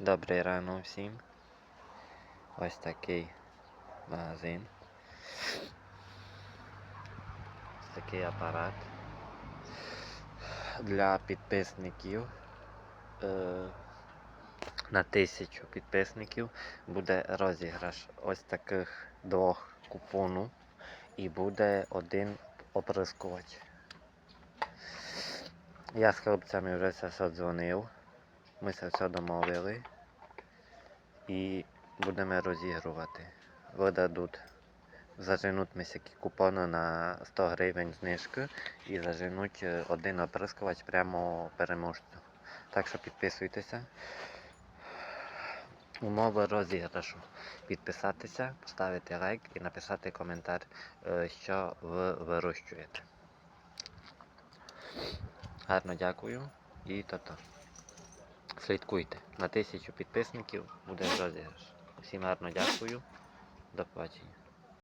Добрий ранок всім. Ось такий магазин. Ось такий апарат. Для підписників. Е, на тисячу підписників буде розіграш ось таких двох купонів і буде один оприскувач. Я з хлопцями вже все дзвонив. Ми це все домовили і будемо розігрувати. Видадуть, заженуть мисякі купони на 100 гривень знижки і заженуть е, один оприскувач прямо переможцю. Так що підписуйтеся. Умови розіграшу. Підписатися, поставити лайк і написати коментар, е, що ви вирощуєте. Гарно дякую і то-то. Слідкуйте. На тисячу підписників буде розіграш. Всім гарно дякую. До побачення.